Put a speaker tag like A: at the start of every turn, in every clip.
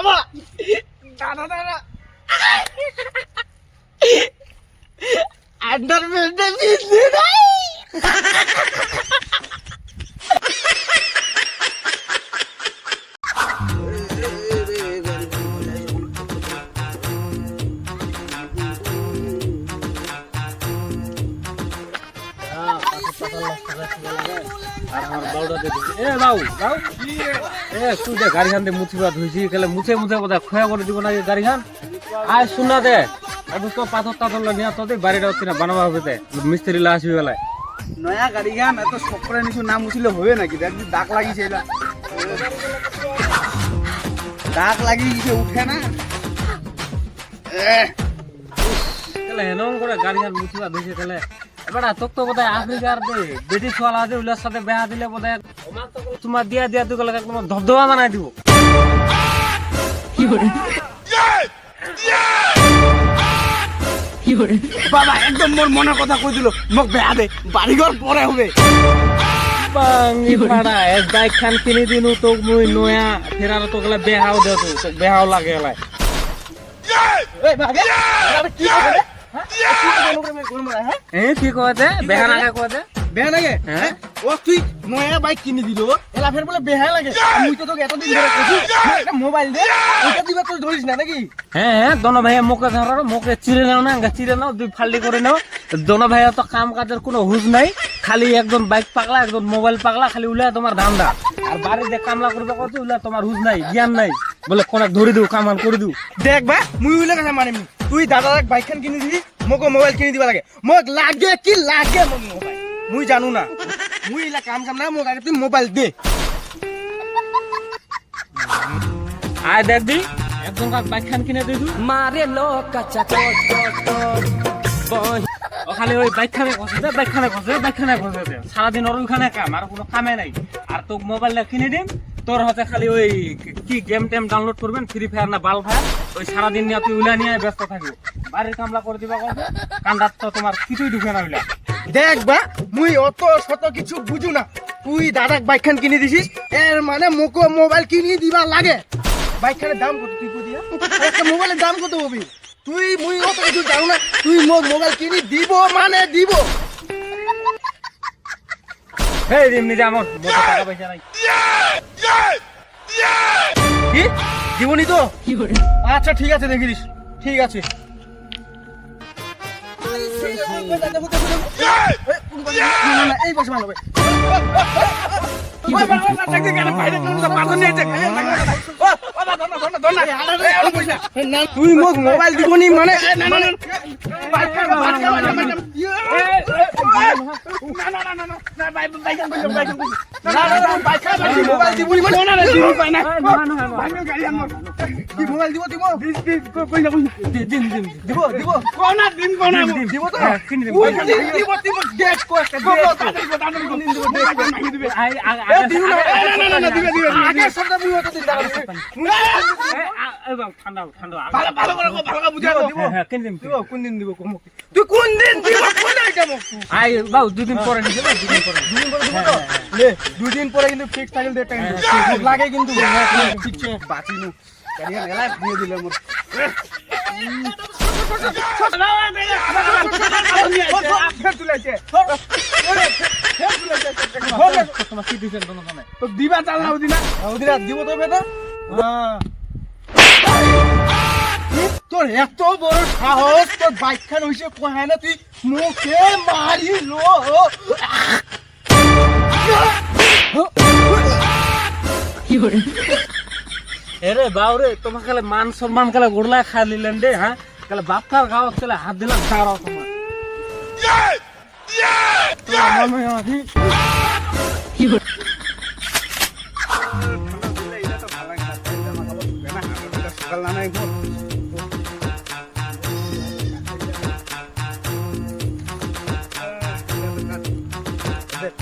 A: বাবা দাদা দাদা আন্ডারপ্যান্টে
B: আর আমার বাউডা এ বাউ বাউ এ তুই দে গাড়ি খান দে মুছি বাদ হইছি কেলে মুছে মুছে বোধ খয়া করে দিব না গাড়ি খান আয় শুনা দে এবার তো পাথর টাথর নিয়ে তো বাড়িটা হচ্ছে না বানাবা হবে তে মিস্ত্রি লা আসবি বেলায়
A: নয়া গাড়ি গান এত শখ করে নিছু নাম মুছিলে হবে নাকি? দেখ দাগ লাগিছে এলা। দাগ লাগি গেছে উঠে না। এহ,
B: কেলে হেনম করে গাড়ি খান মুছি বাদ হইছে কেলে? এবার তোক তো বোধহয় আফ্রিকার দে ব্রিটিশ ওয়ালা আছে ওগুলোর সাথে বেহা দিলে বোধহয় তোমার দিয়া দিয়া তুই গেলে তোমার ধবধবা বানাই দিব।
A: বাবা একদম মোর মনের কথা কই দিল? মোক বেয়া দে বাড়িঘর পরে হবে।
B: বাঙ্গি পাড়া এক বাইক খান কিনি দিনু তোক মুই নয়া ফেরার তো গেলে বেহাও দে তো তোক বেহাও লাগে গেলাই
A: এই ভাগে কি করে? হ্যাঁ? কি করে লোকের মেয়ে গোল মারা, হ্যাঁ?
B: কয় দে? বেহা নাগে কয়
A: লাগে
B: হ্যাঁ?
A: হ্যাঁ? ও তুই নয়া বাইক কিনে দিল এলা ফের বলে বেহা লাগে। তো তোকে এতদিন ধরে কইছি একটা মোবাইল দে ওটা দিবা তুই ধরিস না নাকি?
B: হ্যাঁ হ্যাঁ দোনো ভাইয়া মুখে ধরো মুখে চিড়ে নাও না চিড়ে নাও দুই ফাল্টি করে নাও। দোনো ভাইয়া তো কাম কাজের কোনো হুজ নাই খালি একজন বাইক পাগলা একজন মোবাইল পাগলা খালি উলা তোমার ধান্দা। আর বাড়িতে কামলা করবে কত উলা তোমার হুজ নাই জ্ঞান নাই। বলে কোন ধরে দিও কামান করে দিও।
A: দেখ বা মুই উইলে কথা মানিম তুই দাদাক বাইকখন কিনি দিবি মোক মোবাইল কিনি দিব লাগে। মোক লাগে কি লাগে মোক মোবাইল? মুই জানো না। মুই ইলা কাম কাম না মোক আগে তুই মোবাইল দে।
B: আয় দেখ দি। একজন বাইক খান কিনে দিই
C: মারে লোক কাচা কোচ কোচ বই
B: খালি ওই বাইক খানে দে বাইক খানে খসে বাইক খানে খসে দে। সারাদিন ওর ওখানে কাম আর কোনো কামে নাই। আর তোকে মোবাইলটা কিনে দিন তোর হাতে খালি ওই কি গেম টেম ডাউনলোড করবেন? ফ্রি ফায়ার না বাল ফায়ার ওই সারাদিন নিয়ে তুই উলা নিয়ে ব্যস্ত থাকবি। বাড়ির কামলা করে দিবা কত কান্দার তো তোমার কিছুই ঢুকে না উলা।
A: দেখ বা মুই অত শত কিছু বুঝু না। তুই দাদাক বাইকখান কিনে দিছিস এর মানে মোক মোবাইল কিনি দিবা লাগে। বাইকখানের দাম কত? তুই কদি একটা মোবাইলের দাম কত হবি? তুই মুই অত কিছু জানো না তুই মোক মোবাইল কিনি দিব মানে দিব।
B: এই এমনি যে আমার মোটা টাকা পয়সা নাই।
A: কি দিবনি তো আচ্ছা ঠিক আছে দেখিস ঠিক আছে না, না, না, এই পাশে ভালো হবে। তুই মোক মোবাইল দিবনি মানে মোবাইল দিবনি কি মোবাইল দিব দিব?
B: দিন দিন
A: দিব দিব। দিব তো।
B: কিনে দিব।
A: ওই দিন দিব। দিব দেখ কো একটা দিব
B: আই আগে
A: দিব না না না না দিবে। দিবে। আগে সবটা মুই অত দিন দাঁড়া
B: ঠান্ডা ঠান্ডা
A: ভালো ভালো করে ভালো করে বুঝাই দিব।
B: হ্যাঁ হ্যাঁ দিন
A: দিব কোন দিন দিব? কম তুই কোন দিন দিব কোন আইটেম
B: আই বাবু দুদিন পরে নিয়ে যাবে দুদিন পরে
A: দুদিন পরে দিব তো? লে দুই দিন পরে কিন্তু ফিক্স থাকলে ডেট টাইম লাগে কিন্তু। ঠিক আছে বাঁচিনু কারিয়া মেলা দিয়ে দিলে মোর। দিবা চাল না দিব তো বেটা। হ্যাঁ। তোর এত বড় সাহস তোর বাইক খান হইছে কোহায় না? তুই মুখে মারিল
B: এরে বাউরে তোমার কালে মান সম্মান কালে গোড়লা খাই নিলেন রে হ্যাঁ? কালে বাপকার গাও কালে হাত দিলাম ছাড়াও তোমার। মনে হয়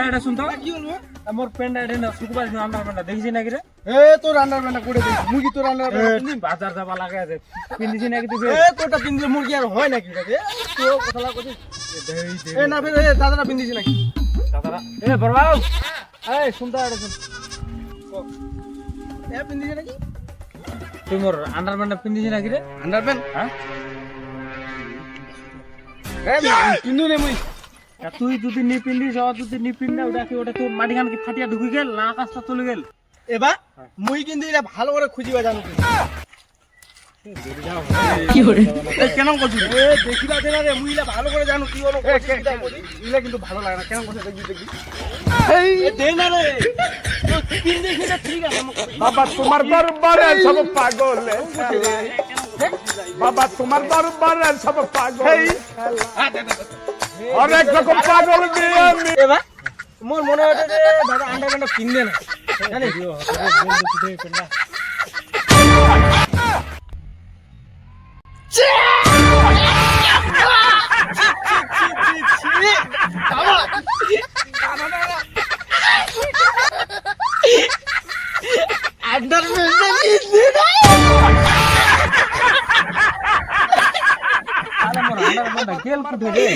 A: এটা
B: শুনতো
A: কি হলো
B: মোর প্যান্টটা এটা না দিছি আন্ডার দেখছি নাকি রে?
A: এ তোর রান্নার বান্না করে দিস মুরগি তোর রান্নার বান্না
B: বাজার যাবা লাগে আছে পিন্দিছি নাকি তুই?
A: এ তোরটা পিন্দিলে মুরগি আর হয় নাকি রে? তো কথা করছিস এ না ফের এ দাদারা পিন্দিছি নাকি?
B: দাদারা এ বড়বাবু এই শুনতো এটা শুন।
A: এ পিন্দিছি নাকি?
B: তুই মোর আন্ডার প্যান্টটা পিন্দিছি নাকি রে?
A: Under pant?
B: হ্যাঁ?
A: এ পিন্দু নে মুই।
B: তুই যদি নি পিন্দিস ও যদি নি পিন্দা ওটা কি ওটা তোর মাটি খান কি ফাটিয়া ঢুকে গেল না আকাশটা চলে গেল
A: এবার মুই কিন্তু এটা ভালো করে খুঁজিবা জানো এ কেন করছিস এ দেখিবা দে না রে মুই এটা ভালো করে জানো কি হলো ইলে কিন্তু ভালো লাগে না কেন করছিস দেখবি দেখবি এই দে না রে তুই পিন্দিছি না ঠিক আছে
D: বাবা তোমার দরবারে সব পাগল বাবা তোমার দরবারে সব পাগল অনেক রকম পাগল
A: এবার মোর মনে হচ্ছে যে দাদা আন্ডার প্যান্টটা কিনবে না। জানিস? আন্ডার
B: গেল কোথায় রে?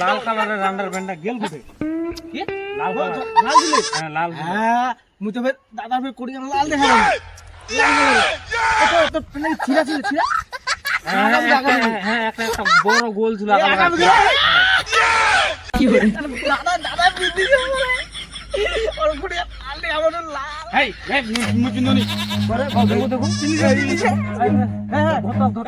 B: লাল কালারের রান্ডার প্যান্টটা গেল কোথায়? লাল
A: লাল দিলে?
B: হ্যাঁ লাল
A: হ্যাঁ মুই তো ফের দাদা ফের করি লাল দেখা লাল দেখা তো পেলে ছিড়া ছিড়া ছিড়া?
B: হ্যাঁ, একটা- একটা বড় গোল ছিল কি।
A: দাদা দাদা বিদি ওর কুড়ি লাল দেখা আমার লাল
B: এই এই মুই কিন্তু নি। পরে দেখো দেখো। হ্যাঁ হ্যাঁ ধর ধর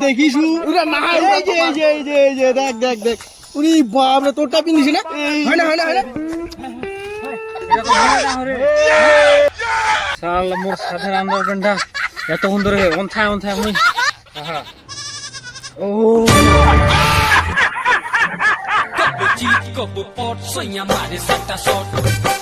A: দেখিছু দেখ দেখ দেখ। উনি বাপরে তোরটা পিন্দিছি না? হয় না হয় না হয় না?
B: এটা তো মনে না হরে শালা মোর সাথে আন্ডার প্যান্টটা এত সুন্দর অনছায় অনছায় মুই আহা
C: Chico, por sonha, mare, salta, short.